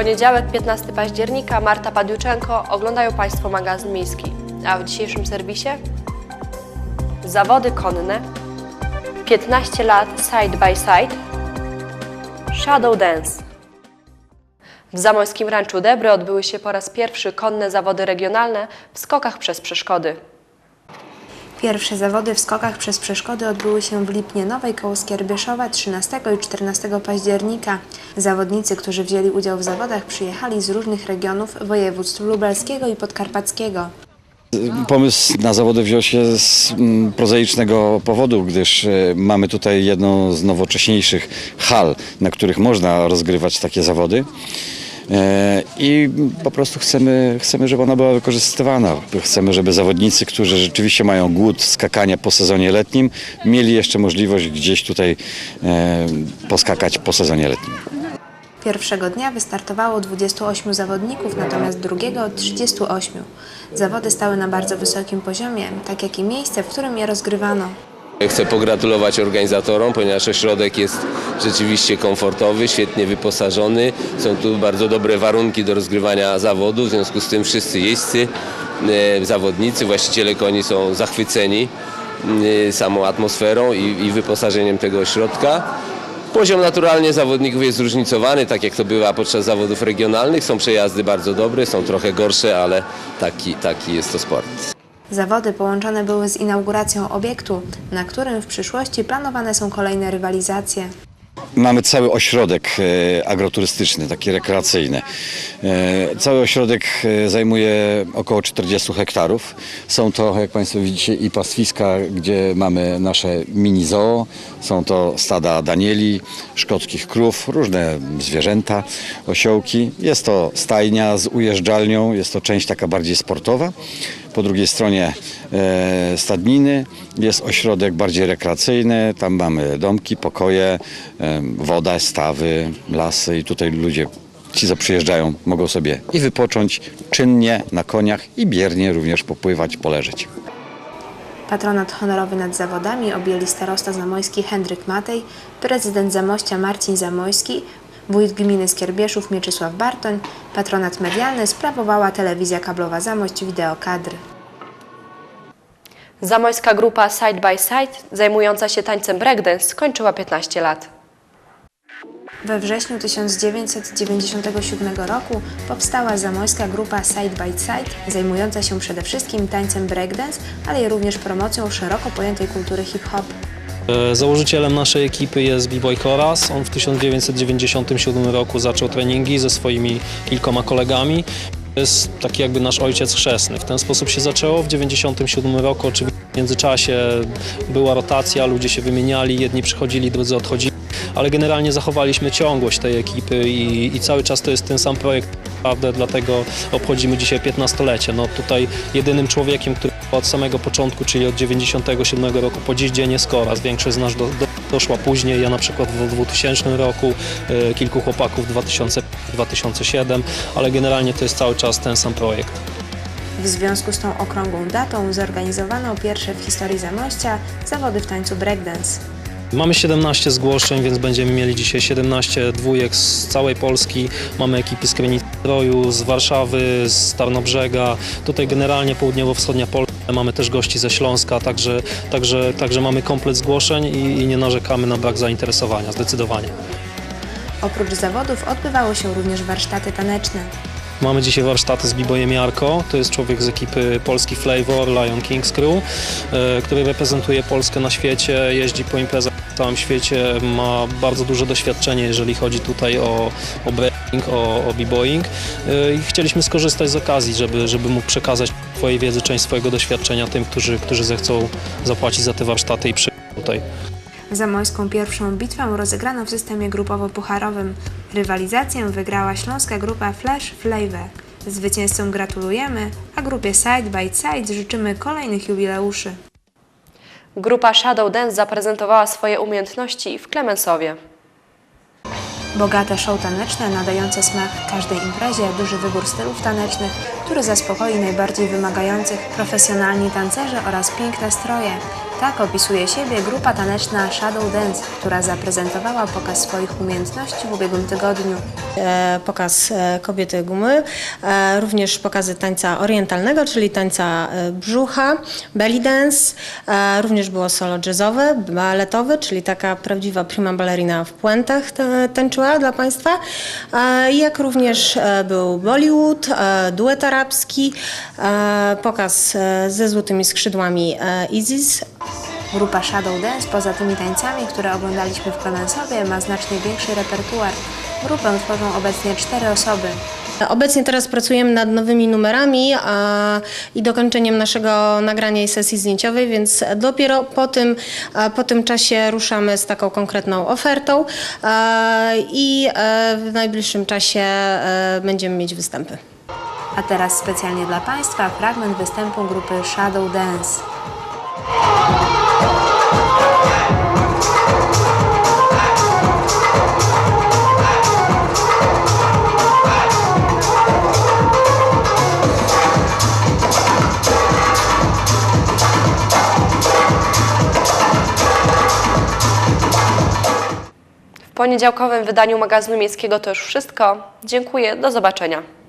Poniedziałek, 15 października, Marta Padiuczenko, oglądają Państwo magazyn miejski. A w dzisiejszym serwisie? Zawody konne, 15 lat side by side, shadow dance. W zamojskim Ranczu Debry odbyły się po raz pierwszy konne zawody regionalne w skokach przez przeszkody. Pierwsze zawody w skokach przez przeszkody odbyły się w Lipnie Nowej koło Skierbieszowa 13 i 14 października. Zawodnicy, którzy wzięli udział w zawodach przyjechali z różnych regionów województw lubelskiego i podkarpackiego. Pomysł na zawody wziął się z mm, prozaicznego powodu, gdyż e, mamy tutaj jedną z nowocześniejszych hal, na których można rozgrywać takie zawody. E, I po prostu chcemy, chcemy, żeby ona była wykorzystywana. Chcemy, żeby zawodnicy, którzy rzeczywiście mają głód skakania po sezonie letnim, mieli jeszcze możliwość gdzieś tutaj e, poskakać po sezonie letnim. Pierwszego dnia wystartowało 28 zawodników, natomiast drugiego 38. Zawody stały na bardzo wysokim poziomie, tak jak i miejsce, w którym je rozgrywano. Chcę pogratulować organizatorom, ponieważ ośrodek jest rzeczywiście komfortowy, świetnie wyposażony. Są tu bardzo dobre warunki do rozgrywania zawodów, w związku z tym wszyscy jeźdźcy, e, zawodnicy, właściciele koni są zachwyceni e, samą atmosferą i, i wyposażeniem tego ośrodka. Poziom naturalnie zawodników jest zróżnicowany, tak jak to bywa podczas zawodów regionalnych. Są przejazdy bardzo dobre, są trochę gorsze, ale taki, taki jest to sport. Zawody połączone były z inauguracją obiektu, na którym w przyszłości planowane są kolejne rywalizacje. Mamy cały ośrodek e, agroturystyczny, taki rekreacyjny. E, Cały ośrodek e, zajmuje około 40 hektarów. Są to, jak Państwo widzicie, i pastwiska, gdzie mamy nasze mini zoo. Są to stada danieli, szkockich krów, różne zwierzęta, osiołki. Jest to stajnia z ujeżdżalnią, jest to część taka bardziej sportowa. Po drugiej stronie e, stadniny jest ośrodek bardziej rekreacyjny. Tam mamy domki, pokoje, e, woda, stawy, lasy i tutaj ludzie, ci co przyjeżdżają, mogą sobie i wypocząć czynnie na koniach i biernie również popływać, poleżeć. Patronat honorowy nad zawodami objęli starosta zamojski Henryk Matej, prezydent Zamościa Marcin Zamojski, wójt gminy Skierbieszów Mieczysław Bartoń, patronat medialny sprawowała telewizja kablowa Zamość Wideokadr. Zamojska grupa Side by Side, zajmująca się tańcem breakdance, skończyła 15 lat. We wrześniu 1997 roku powstała zamojska grupa Side by Side, zajmująca się przede wszystkim tańcem breakdance, ale i również promocją szeroko pojętej kultury hip-hop. E, Założycielem naszej ekipy jest B-Boy Koras. On w 1997 roku zaczął treningi ze swoimi kilkoma kolegami. Jest taki jakby nasz ojciec chrzestny. W ten sposób się zaczęło. W 1997 roku oczywiście w międzyczasie była rotacja, ludzie się wymieniali, jedni przychodzili, drudzy odchodzili, ale generalnie zachowaliśmy ciągłość tej ekipy i, i cały czas to jest ten sam projekt. Naprawdę dlatego obchodzimy dzisiaj 15-lecie. No tutaj jedynym człowiekiem, który od samego początku, czyli od 97 roku po dziś dzień jest Koraz. Większość z nas do, do, doszła później. Ja na przykład w 2000 roku, e, kilku chłopaków w 2000-2007, ale generalnie to jest cały czas ten sam projekt. W związku z tą okrągłą datą zorganizowano pierwsze w historii Zamościa zawody w tańcu breakdance. Mamy 17 zgłoszeń, więc będziemy mieli dzisiaj 17 dwójek z całej Polski. Mamy ekipy z Krynicy-Zdroju, z Warszawy, z Tarnobrzega. Tutaj generalnie południowo-wschodnia Polska. Mamy też gości ze Śląska, także, także, także mamy komplet zgłoszeń i, i nie narzekamy na brak zainteresowania, zdecydowanie. Oprócz zawodów odbywały się również warsztaty taneczne. Mamy dzisiaj warsztaty z Bibojem Jarko, to jest człowiek z ekipy Polski Flavor, Lion Kings Crew, e, który reprezentuje Polskę na świecie, jeździ po imprezach w całym świecie, ma bardzo duże doświadczenie, jeżeli chodzi tutaj o, o o, o b-boying E, i chcieliśmy skorzystać z okazji, żeby, żeby mógł przekazać swojej wiedzy, część swojego doświadczenia tym, którzy, którzy zechcą zapłacić za te warsztaty i przyjść tutaj. Zamojską pierwszą bitwę rozegrano w systemie grupowo-pucharowym. Rywalizację wygrała śląska grupa Flash Flavor. Zwycięzcom gratulujemy, a grupie Side by Side życzymy kolejnych jubileuszy. Grupa Shadow Dance zaprezentowała swoje umiejętności w Klemensowie. Bogate show taneczne nadające smak każdej imprezie, duży wybór stylów tanecznych, który zaspokoi najbardziej wymagających, profesjonalni tancerze oraz piękne stroje. Tak opisuje siebie grupa taneczna Shadow Dance, która zaprezentowała pokaz swoich umiejętności w ubiegłym tygodniu. e, pokaz e, kobiety gumy, e, również pokazy tańca orientalnego, czyli tańca brzucha, belly dance, również było solo jazzowe, baletowe, czyli taka prawdziwa prima ballerina w puentach ta- tańczyła dla Państwa, jak również był Bollywood, e, duet arabski, e, pokaz e, ze złotymi skrzydłami e, Isis, Grupa Shadow Dance poza tymi tańcami, które oglądaliśmy w Klemensowie ma znacznie większy repertuar. Grupę tworzą obecnie cztery osoby. Obecnie teraz pracujemy nad nowymi numerami a, i dokończeniem naszego nagrania i sesji zdjęciowej, więc dopiero po tym, a, po tym czasie ruszamy z taką konkretną ofertą a, i w najbliższym czasie będziemy mieć występy. A teraz specjalnie dla Państwa fragment występu grupy Shadow Dance. W poniedziałkowym wydaniu magazynu miejskiego to już wszystko. Dziękuję, do zobaczenia.